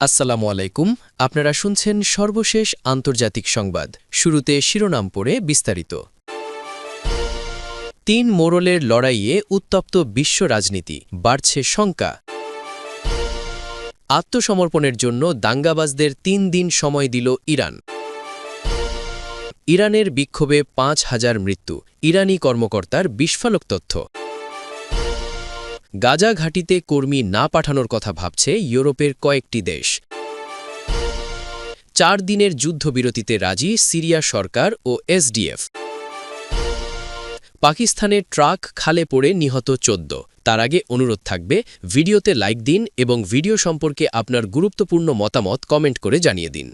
আসসালামু আলাইকুম। আপনারা শুনছেন সর্বশেষ আন্তর্জাতিক সংবাদ। শুরুতে শিরোনাম পড়ে বিস্তারিত। তিন মোড়লের লড়াইয়ে উত্তপ্ত বিশ্ব রাজনীতি, বাড়ছে শঙ্কা। আত্মসমর্পণের জন্য দাঙ্গাবাজদের তিন দিন সময় দিল ইরান। ইরানের বিক্ষোভে পাঁচ হাজার মৃত্যু, ইরানি কর্মকর্তার বিস্ফালক তথ্য। গাজা ঘাঁটিতে কর্মী না পাঠানোর কথা ভাবছে ইউরোপের কয়েকটি দেশ। চার দিনের যুদ্ধবিরতিতে রাজি সিরিয়া সরকার ও এসডিএফ। পাকিস্তানের ট্রাক খালে পড়ে নিহত চোদ্দ। তার আগে অনুরোধ থাকবে, ভিডিওতে লাইক দিন এবং ভিডিও সম্পর্কে আপনার গুরুত্বপূর্ণ মতামত কমেন্ট করে জানিয়ে দিন।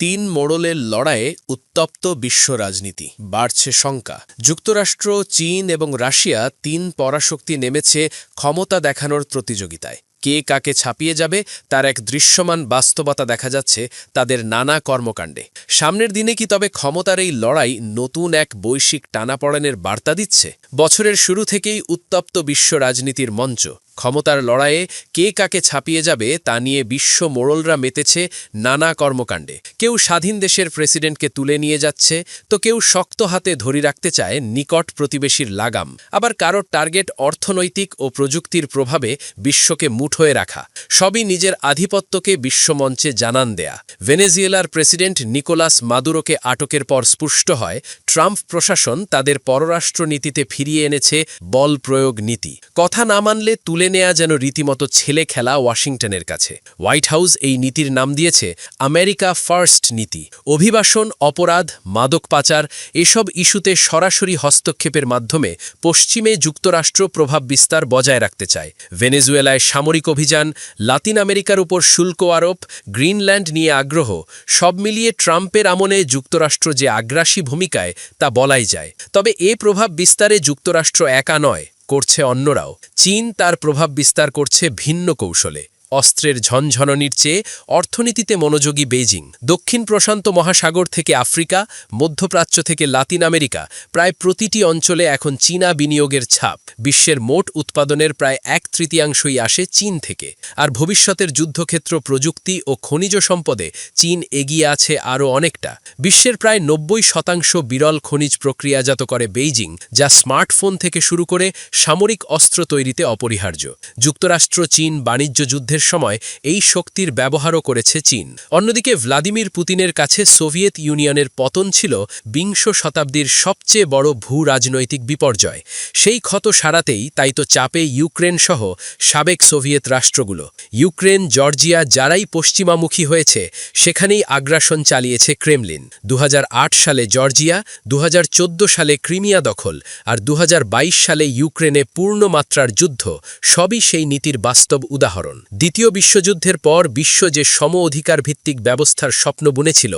তিন মোড়লের লড়াইয়ে উত্তপ্ত বিশ্ব রাজনীতি, বাড়ছে শঙ্কা। যুক্তরাষ্ট্র, চীন এবং রাশিয়া তিন পরাশক্তি নেমেছে ক্ষমতা দেখানোর প্রতিযোগিতায়। কে কাকে ছাপিয়ে যাবে তার এক দৃশ্যমান বাস্তবতা দেখা যাচ্ছে তাদের নানা কর্মকাণ্ডে। সামনের দিনে কি তবে ক্ষমতার এই লড়াই নতুন এক বৈশ্বিক টানাপড়েনের বার্তা দিচ্ছে? বছরের শুরু থেকেই উত্তপ্ত বিশ্ব রাজনীতির মঞ্চ। ক্ষমতার লড়াইয়ে কে কাকে ছাপিয়ে যাবে তা নিয়ে বিশ্ব মোড়লরা মেতেছে নানা কর্মকাণ্ডে। কেউ স্বাধীন দেশের প্রেসিডেন্টকে তুলে নিয়ে যাচ্ছে, তো কেউ শক্ত হাতে ধরি রাখতে চায় নিকট প্রতিবেশীর লাগাম। আবার কারোর টার্গেট অর্থনৈতিক ও প্রযুক্তির প্রভাবে বিশ্বকে মুঠোয় রাখা। সবই নিজের আধিপত্যকে বিশ্বমঞ্চে জানান দেয়া। ভেনেজুয়েলার প্রেসিডেন্ট নিকোলাস মাদুরোকে আটকের পর স্পুষ্ট হয়, ট্রাম্প প্রশাসন তাদের পররাষ্ট্রনীতিতে ফিরিয়ে এনেছে বল প্রয়োগ নীতি। কথা না মানলে তুলে নেয়া যেন রীতিমতো ছেলে খেলা ওয়াশিংটনের কাছে। হোয়াইট হাউস এই নীতির নাম দিয়েছে আমেরিকা ফার্স্ট নীতি। অভিবাসন, অপরাধ, মাদক পাচার এসব ইস্যুতে সরাসরি হস্তক্ষেপের মাধ্যমে পশ্চিমে যুক্তরাষ্ট্র প্রভাব বিস্তার বজায় রাখতে চায়। ভেনেজুয়েলায় সামরিক অভিযান, লাতিন আমেরিকার উপর শুল্ক আরোপ, গ্রিনল্যান্ড নিয়ে আগ্রহ, সব মিলিয়ে ট্রাম্পের আমনে যুক্তরাষ্ট্র যে আগ্রাসী ভূমিকায় তা বলাই যায়। তবে এ প্রভাব বিস্তারে যুক্তরাষ্ট্র একা নয় করছে অন্যরাও। চীন তার প্রভাব বিস্তার করছে ভিন্ন কৌশলে। অস্ত্রের ঝনঝননির চেয়ে অর্থনীতিতে মনোযোগী বেইজিং। দক্ষিণ প্রশান্ত মহাসাগর থেকে আফ্রিকা, মধ্যপ্রাচ্য থেকে লাতিন আমেরিকা, প্রায় প্রতিটি অঞ্চলে এখন চীনা বিনিয়োগের ছাপ। বিশ্বের মোট উৎপাদনের প্রায় এক তৃতীয়াংশই আসে চীন থেকে। আর ভবিষ্যতের যুদ্ধক্ষেত্র প্রযুক্তি ও খনিজ সম্পদে চীন এগিয়ে আছে আরও অনেকটা। বিশ্বের প্রায় নব্বই শতাংশ বিরল খনিজ প্রক্রিয়াজাত করে বেইজিং, যা স্মার্টফোন থেকে শুরু করে সামরিক অস্ত্র তৈরিতে অপরিহার্য। যুক্তরাষ্ট্র, চীন বাণিজ্য যুদ্ধের সময় এই শক্তির ব্যবহারও করেছে চীন। অন্যদিকে ভ্লাদিমির পুতিনের কাছে সোভিয়েত ইউনিয়নের পতন ছিল বিংশ শতাব্দীর সবচেয়ে বড় ভূ রাজনৈতিক বিপর্যয়। সেই ক্ষত সারাতেই তাই তো চাপে ইউক্রেন সহ সাবেক সোভিয়েত রাষ্ট্রগুলো। ইউক্রেন, জর্জিয়া যারাই পশ্চিমামুখী হয়েছে, সেখানেই আগ্রাসন চালিয়েছে ক্রেমলিন। দু হাজার আট সালে জর্জিয়া দু হাজার চোদ্দ সালে ক্রিমিয়া দখল, আর দু হাজার বাইশ সালে ইউক্রেনে পূর্ণমাত্রার যুদ্ধ, সবই সেই নীতির বাস্তব উদাহরণ। দ্বিতীয় বিশ্বযুদ্ধের পর বিশ্ব যে সম অধিকার ভিত্তিক ব্যবস্থার স্বপ্ন বুনেছিল,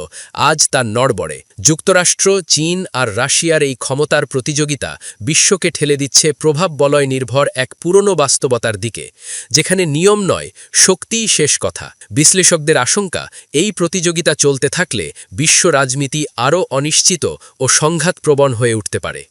আজ তার নড়বড়ে। যুক্তরাষ্ট্র, চীন আর রাশিয়ার এই ক্ষমতার প্রতিযোগিতা বিশ্বকে ঠেলে দিচ্ছে প্রভাব বলয় নির্ভর এক পুরনো বাস্তবতার দিকে, যেখানে নিয়ম নয়, শক্তিই শেষ কথা। বিশ্লেষকদের আশঙ্কা, এই প্রতিযোগিতা চলতে থাকলে বিশ্ব রাজনীতি আরও অনিশ্চিত ও সংঘাতপ্রবণ হয়ে উঠতে পারে।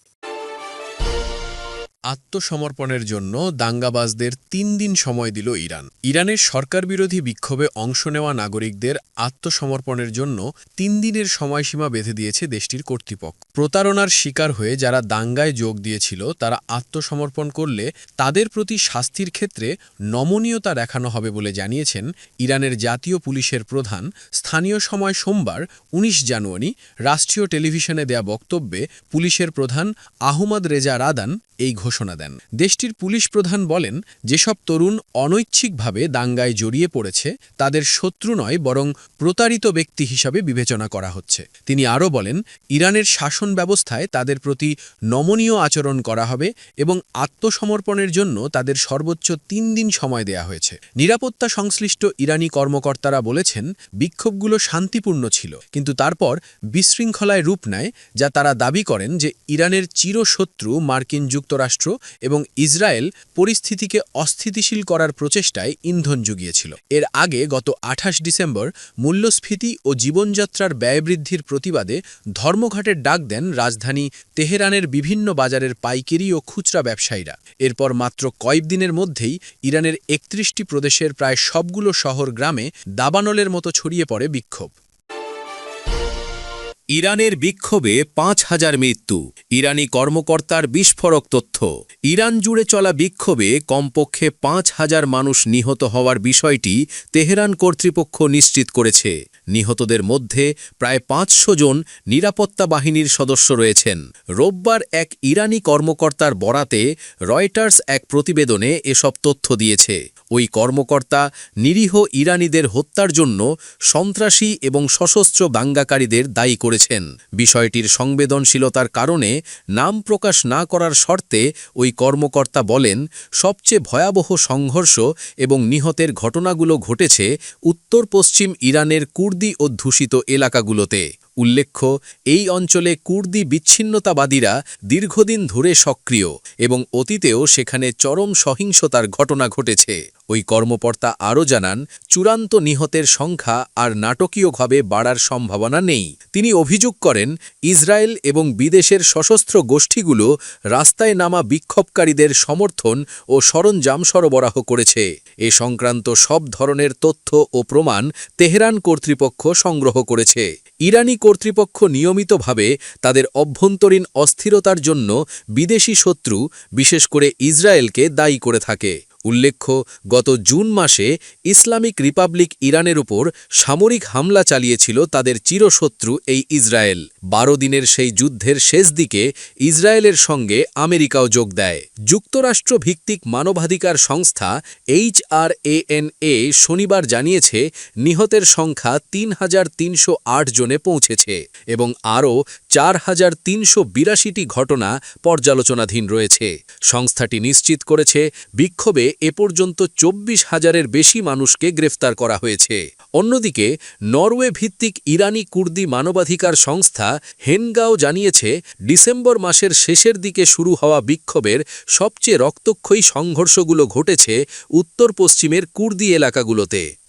আত্মসমর্পণের জন্য দাঙ্গাবাজদের তিন দিন সময় দিল ইরান। ইরানের সরকার বিরোধী বিক্ষোভে অংশ নেওয়া নাগরিকদের আত্মসমর্পণের জন্য তিন দিনের সময়সীমা বেঁধে দিয়েছে দেশটির কর্তৃপক্ষ। প্রতারণার শিকার হয়ে যারা দাঙ্গায় যোগ দিয়েছিল, তারা আত্মসমর্পণ করলে তাদের প্রতি শাস্তির ক্ষেত্রে নমনীয়তা দেখানো হবে বলে জানিয়েছেন ইরানের জাতীয় পুলিশের প্রধান। স্থানীয় সময় সোমবার ১৯ জানুয়ারি, রাষ্ট্রীয় টেলিভিশনে দেয়া বক্তব্যে পুলিশের প্রধান আহমদ রেজা রাদান এই ঘোষণা দেন। দেশটির পুলিশ প্রধান বলেন, যেসব তরুণ অনৈচ্ছিকভাবে দাঙ্গায় জড়িয়ে পড়েছে, তাদের শত্রু নয়, বরং প্রতারিত ব্যক্তি হিসাবে বিবেচনা করা হচ্ছে। তিনি আরও বলেন, ইরানের শাসন ব্যবস্থায় তাদের প্রতি নমনীয় আচরণ করা হবে এবং আত্মসমর্পণের জন্য তাদের সর্বোচ্চ তিন দিন সময় দেয়া হয়েছে। নিরাপত্তা সংশ্লিষ্ট ইরানি কর্মকর্তারা বলেছেন, বিক্ষোভগুলো শান্তিপূর্ণ ছিল, কিন্তু তারপর বিশৃঙ্খলায় রূপ নেয়, যা তারা দাবি করেন যে ইরানের চিরশত্রু মার্কিন যুক্তরাষ্ট্র যুক্তরাষ্ট্র এবং ইসরায়েল পরিস্থিতিকে অস্থিতিশীল করার প্রচেষ্টায় ইন্ধন জুগিয়েছিল। এর আগে গত আঠাশ ডিসেম্বর মূল্যস্ফীতি ও জীবনযাত্রার ব্যয় বৃদ্ধির প্রতিবাদে ধর্মঘটের ডাক দেন রাজধানী তেহরানের বিভিন্ন বাজারের পাইকারি ও খুচরা ব্যবসায়ীরা। এরপর মাত্র কয়েক দিনের মধ্যেই ইরানের একত্রিশটি প্রদেশের প্রায় সবগুলো শহর গ্রামে দাবানলের মতো ছড়িয়ে পড়ে বিক্ষোভ। ইরানের বিক্ষোভে পাঁচ হাজার মৃত্যু। ইরানি কর্মকর্তার বিস্ফোরক তথ্য। ইরান জুড়ে চলা বিক্ষোভে কমপক্ষে পাঁচ হাজার মানুষ নিহত হওয়ার বিষয়টি তেহরান কর্তৃপক্ষ নিশ্চিত করেছে। নিহতদের মধ্যে প্রায় পাঁচশো জন নিরাপত্তা বাহিনীর সদস্য রয়েছেন। রোববার এক ইরানি কর্মকর্তার বরাতে রয়টার্স এক প্রতিবেদনে এসব তথ্য দিয়েছে। ওই কর্মকর্তা নিরীহ ইরানিদের হত্যার জন্য সন্ত্রাসী এবং সশস্ত্র দাঙ্গাকারীদের দায়ী করেছেন। বিষয়টির সংবেদনশীলতার কারণে নাম প্রকাশ না করার শর্তে ওই কর্মকর্তা বলেন, সবচেয়ে ভয়াবহ সংঘর্ষ এবং নিহতের ঘটনাগুলো ঘটেছে উত্তর পশ্চিম ইরানের কুর্দি অধ্যুষিত এলাকাগুলোতে। উল্লেখ্য, এই অঞ্চলে কুর্দি বিচ্ছিন্নতাবাদীরা দীর্ঘদিন ধরে সক্রিয় এবং অতীতেও সেখানে চরম সহিংসতার ঘটনা ঘটেছে। ওই কর্মকর্তা আরও জানান, চূড়ান্ত নিহতের সংখ্যা আর নাটকীয়ভাবে বাড়ার সম্ভাবনা নেই। তিনি অভিযোগ করেন, ইসরায়েল এবং বিদেশের সশস্ত্র গোষ্ঠীগুলো রাস্তায় নামা বিক্ষোভকারীদের সমর্থন ও সরঞ্জাম সরবরাহ করেছে। এ সংক্রান্ত সব ধরনের তথ্য ও প্রমাণ তেহরান কর্তৃপক্ষ সংগ্রহ করেছে। ইরানি কর্তৃপক্ষ নিয়মিতভাবে তাদের অভ্যন্তরীণ অস্থিরতার জন্য বিদেশি শত্রু, বিশেষ করে ইসরায়েলকে দায়ী করে থাকে। উল্লেখ্য, গত জুন মাসে ইসলামিক রিপাবলিক ইরানের উপর সামরিক হামলা চালিয়েছিল তাদের চিরশত্রু এই ইসরায়েল। বারো দিনের সেই যুদ্ধের শেষ দিকে ইসরায়েলের সঙ্গে আমেরিকাও যোগ দেয়। যুক্তরাষ্ট্র ভিত্তিক মানবাধিকার সংস্থা এইচ আর এ শনিবার জানিয়েছে, নিহতের সংখ্যা তিন হাজার তিনশো আট জনে পৌঁছেছে এবং আরও চার হাজার তিনশো বিরাশিটি ঘটনা পর্যালোচনাধীন রয়েছে। সংস্থাটি নিশ্চিত করেছে, বিক্ষোভে এ পর্যন্ত চব্বিশ হাজারের বেশি মানুষকে গ্রেফতার করা হয়েছে। অন্যদিকে, নরওয়ে ভিত্তিক ইরানি কুর্দি মানবাধিকার সংস্থা হেনগাও জানিয়েছে, ডিসেম্বর মাসের শেষের দিকে শুরু হওয়া বিক্ষোভের সবচেয়ে রক্তক্ষয়ী সংঘর্ষগুলো ঘটেছে উত্তর পশ্চিমের কুর্দি এলাকাগুলোতে।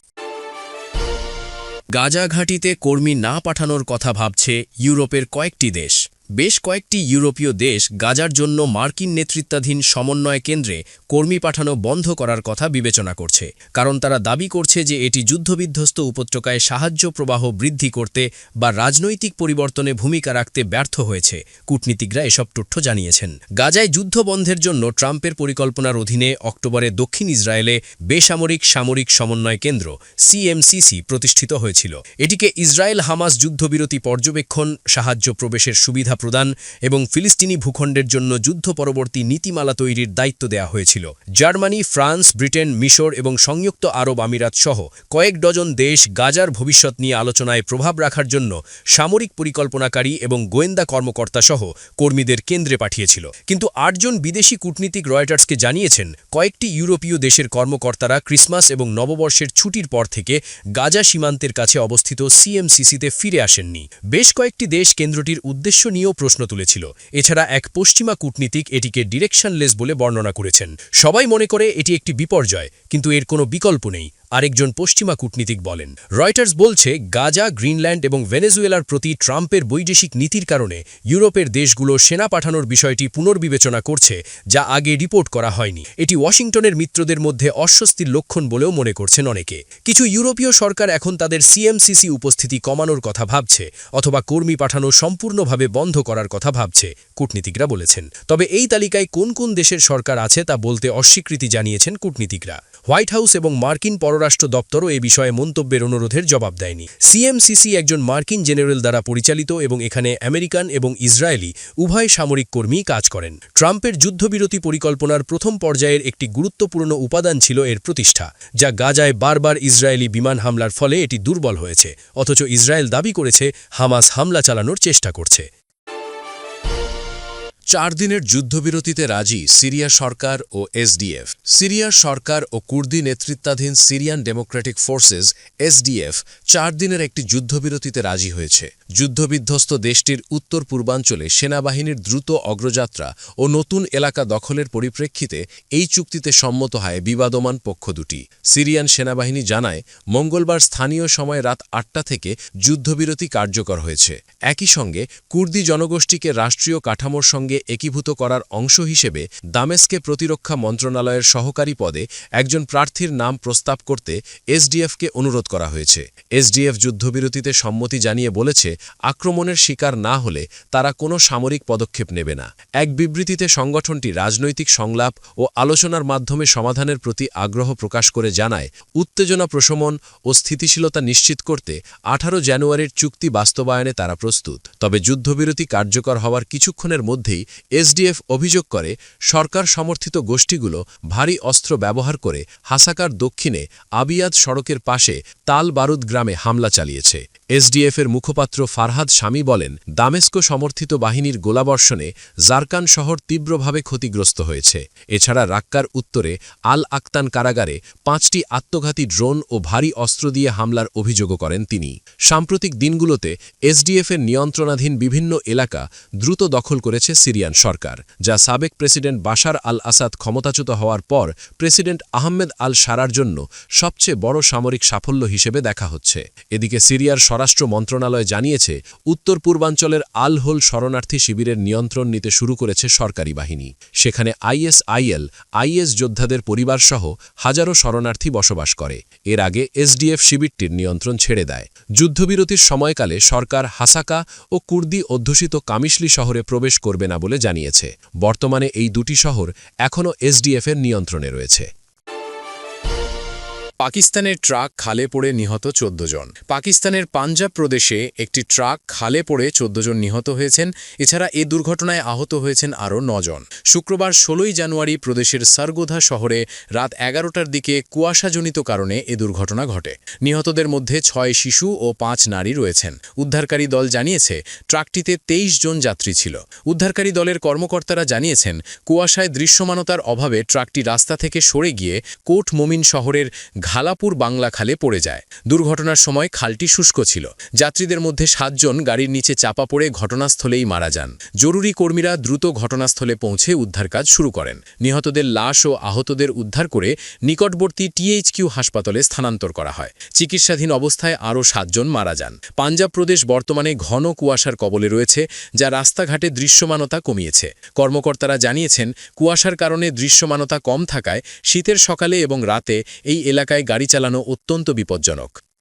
গাজা ঘাঁটিতে কর্মী না পাঠানোর কথা ভাবছে ইউরোপের কয়েকটি দেশ। বেশ কয়েকটি ইউরোপীয় দেশ গাজার জন্য মার্কিন নেতৃত্বাধীন সমন্বয় কেন্দ্রে কর্মী পাঠানো বন্ধ করার কথা বিবেচনা করছে, কারণ তারা দাবি করছে যে এটি যুদ্ধবিধ্বস্ত উপত্যকায় সাহায্য প্রবাহ বৃদ্ধি করতে বা রাজনৈতিক পরিবর্তনে ভূমিকা রাখতে ব্যর্থ হয়েছে, কূটনীতিকরা এসব তথ্য জানিয়েছেন। গাজায় যুদ্ধ বন্ধের জন্য ট্রাম্পের পরিকল্পনার অধীনে অক্টোবরে দক্ষিণ ইসরায়েলে বেসামরিক সামরিক সমন্বয় কেন্দ্র সিএমসিসি প্রতিষ্ঠিত হয়েছিল। এটিকে ইসরায়েল হামাস যুদ্ধবিরতি পর্যবেক্ষণ, সাহায্য প্রবেশের সুবিধা প্রদান এবং ফিলিস্তিনি ভূখণ্ডের জন্য যুদ্ধ পরবর্তী নীতিমালা তৈরির দায়িত্ব দেওয়া হয়েছিল। জার্মানি, ফ্রান্স, ব্রিটেন, মিশর এবং সংযুক্ত আরব আমিরাত সহ কয়েক ডজন দেশ গাজার ভবিষ্যৎ নিয়ে আলোচনায় প্রভাব রাখার জন্য সামরিক পরিকল্পনাকারী এবং গোয়েন্দা কর্মকর্তা সহ কর্মীদের কেন্দ্রে পাঠিয়েছিল। কিন্তু আটজন বিদেশি কূটনীতিক রয়টার্সকে জানিয়েছেন, কয়েকটি ইউরোপীয় দেশের কর্মকর্তারা ক্রিসমাস এবং নববর্ষের ছুটির পর থেকে গাজা সীমান্তের কাছে অবস্থিত সিএমসিসিতে ফিরে আসেননি। বেশ কয়েকটি দেশ কেন্দ্রটির উদ্দেশ্য নিয়েও প্রশ্ন তুলেছিল। এছাড়া এক পশ্চিমা কূটনীতিক এটিকে ডিরেকশনলেস বলে বর্ণনা করেছেন। সবাই মনে করে এটি একটি বিপর্যয়, কিন্তু এর কোনো বিকল্প নেই। আরেকজন পশ্চিমা কূটনীতিক বলেন, রয়টার্স বলছে গাজা, গ্রিনল্যান্ড এবং ভেনেজুয়েলার প্রতি ট্রাম্পের বৈদেশিক নীতির কারণে ইউরোপের দেশগুলো সেনা পাঠানোর বিষয়টি পুনর্বিবেচনা করছে, যা আগে রিপোর্ট করা হয়নি। এটি ওয়াশিংটনের মিত্রদের মধ্যে অস্বস্তির লক্ষণ বলেও মনে করছেন অনেকে। কিছু ইউরোপীয় সরকার এখন তাদের সিএমসিসি উপস্থিতি কমানোর কথা ভাবছে, অথবা কর্মী পাঠানো সম্পূর্ণভাবে বন্ধ করার কথা ভাবছে, কূটনীতিকরা বলেছেন। তবে এই তালিকায় কোন কোন দেশের সরকার আছে তা বলতে অস্বীকৃতি জানিয়েছেন কূটনীতিকরা। হোয়াইট হাউস এবং মার্কিন পররাষ্ট্র দপ্তরও এ বিষয়ে মন্তব্যের অনুরোধের জবাব দেয়নি। সিএমসিসি একজন মার্কিন জেনারেল দ্বারা পরিচালিত এবং এখানে আমেরিকান এবং ইসরায়েলি উভয় সামরিক কর্মী কাজ করেন। ট্রাম্পের যুদ্ধবিরতি পরিকল্পনার প্রথম পর্যায়ের একটি গুরুত্বপূর্ণ উপাদান ছিল এর প্রতিষ্ঠা, যা গাজায় বারবার ইসরায়েলি বিমান হামলার ফলে এটি দুর্বল হয়েছে, অথচ ইসরায়েল দাবি করেছে, হামাস হামলা চালানোর চেষ্টা করছে। চার দিনের যুদ্ধবিরতিতে রাজি সিরিয়া সরকার ও এসডিএফ। সিরিয়ার সরকার ও কুর্দি নেতৃত্বাধীন সিরিয়ান ডেমোক্রেটিক ফোর্সেস, এসডিএফ, চার দিনের একটি যুদ্ধবিরতিতে রাজি হয়েছে। যুদ্ধবিধ্বস্ত দেশটির উত্তর পূর্বাঞ্চলে সেনাবাহিনীর দ্রুত অগ্রযাত্রা ও নতুন এলাকা দখলের পরিপ্রেক্ষিতে এই চুক্তিতে সম্মত হয় বিবাদমান পক্ষ দুটি। সিরিয়ান সেনাবাহিনী জানায়, মঙ্গলবার স্থানীয় সময় রাত আটটা থেকে যুদ্ধবিরতি কার্যকর হয়েছে। একই সঙ্গে কুর্দি জনগোষ্ঠীকে রাষ্ট্রীয় কাঠামোর সঙ্গে একীভূত করার অংশ হিসেবে দামেস্কে প্রতিরক্ষা মন্ত্রণালয়ের সহকারী পদে একজন প্রার্থীর নাম প্রস্তাব করতে এসডিএফকে অনুরোধ করা হয়েছে। এসডিএফ যুদ্ধবিরতিতে সম্মতি জানিয়ে বলেছে, আক্রমণের শিকার না হলে তারা কোনো সামরিক পদক্ষেপ নেবে না। এক বিবৃতিতে সংগঠনটি রাজনৈতিক সংলাপ ও আলোচনার মাধ্যমে সমাধানের প্রতি আগ্রহ প্রকাশ করে জানায়, উত্তেজনা প্রশমন ও স্থিতিশীলতা নিশ্চিত করতে আঠারো জানুয়ারির চুক্তি বাস্তবায়নে তারা প্রস্তুত। তবে যুদ্ধবিরতি কার্যকর হওয়ার কিছুক্ষণের মধ্যেই এসডিএফ অভিযোগ করে, সরকার সমর্থিত গোষ্ঠীগুলো ভারী অস্ত্র ব্যবহার করে হাসাকার দক্ষিণে আবিয়াদ সড়কের পাশে তাল বারুদ গ্রামে হামলা চালিয়েছে। এসডিএফের মুখপাত্র ফারহাদ স্বামী বলেন, দামেস্কো সমর্থিত বাহিনীর গোলাবর্ষণে জারকান শহর তীব্রভাবে ক্ষতিগ্রস্ত হয়েছে। এছাড়া রাক্কার উত্তরে আল আক্তান কারাগারে পাঁচটি আত্মঘাতী ড্রোন ও ভারী অস্ত্র দিয়ে হামলার অভিযোগও করেন তিনি। সাম্প্রতিক দিনগুলোতে এসডিএফের নিয়ন্ত্রণাধীন বিভিন্ন এলাকা দ্রুত দখল করেছে সিরিয়ান সরকার, যা সাবেক প্রেসিডেন্ট বাশার আল আসাদ ক্ষমতাচ্যুত হওয়ার পর প্রেসিডেন্ট আহমেদ আল সারার জন্য সবচেয়ে বড় সামরিক সাফল্য হিসেবে দেখা হচ্ছে। এদিকে সিরিয়ার স্বরাষ্ট্র মন্ত্রণালয় জানিয়েছে, উত্তর পূর্বাঞ্চলের আল হোল শরণার্থী শিবিরের নিয়ন্ত্রণ নিতে শুরু করেছে সরকারি বাহিনী। সেখানে আইএসআইএল, আইএস যোদ্ধাদের পরিবারসহ হাজারো শরণার্থী বসবাস করে। এর আগে এসডিএফ শিবিরটির নিয়ন্ত্রণ ছেড়ে দেয়। যুদ্ধবিরতির সময়কালে সরকার হাসাকা ও কুর্দি অধ্যুষিত কামিশলি শহরে প্রবেশ করবে না বলে জানিয়েছে। বর্তমানে এই দুটি শহর এখনও এসডিএফের নিয়ন্ত্রণে রয়েছে। পাকিস্তানের ট্রাক খালে পড়ে নিহত চোদ্দ জন পাকিস্তানের পাঞ্জাব প্রদেশে একটি ট্রাক খালে পড়ে চোদ্দ জন নিহত হয়েছেন। এছাড়া এ দুর্ঘটনায় আহত হয়েছেন আরও নজন। শুক্রবার ষোলোই জানুয়ারি প্রদেশের সারগোধা শহরে রাত এগারোটার দিকে কুয়াশাজনিত কারণে এ দুর্ঘটনা ঘটে। নিহতদের মধ্যে ছয় শিশু ও পাঁচ নারী রয়েছেন। উদ্ধারকারী দল জানিয়েছে, ট্রাকটিতে তেইশ জন যাত্রী ছিল। উদ্ধারকারী দলের কর্মকর্তারা জানিয়েছেন, কুয়াশায় দৃশ্যমানতার অভাবে ট্রাকটি রাস্তা থেকে সরে গিয়ে কোট মোমিন শহরের ঘালাপুর বাংলা খালে পড়ে যায়। দুর্ঘটনার সময় খালটি শুষ্ক ছিল। যাত্রীদের মধ্যে সাতজন গাড়ির নিচে চাপা পড়ে ঘটনাস্থলেই মারা যান। জরুরি কর্মীরা দ্রুত ঘটনাস্থলে পৌঁছে উদ্ধার কাজ শুরু করেন। নিহতদের লাশ ও আহতদের উদ্ধার করে নিকটবর্তী টিএইচকিউ হাসপাতালে স্থানান্তর করা হয়। চিকিৎসাধীন অবস্থায় আরও সাতজন মারা যান। পাঞ্জাব প্রদেশ বর্তমানে ঘন কুয়াশার কবলে রয়েছে, যা রাস্তাঘাটে দৃশ্যমানতা কমিয়েছে। কর্মকর্তারা জানিয়েছেন, কুয়াশার কারণে দৃশ্যমানতা কম থাকায় শীতের সকালে এবং রাতে এই এলাকায় গাড়ি চালানো অত্যন্ত বিপজ্জনক।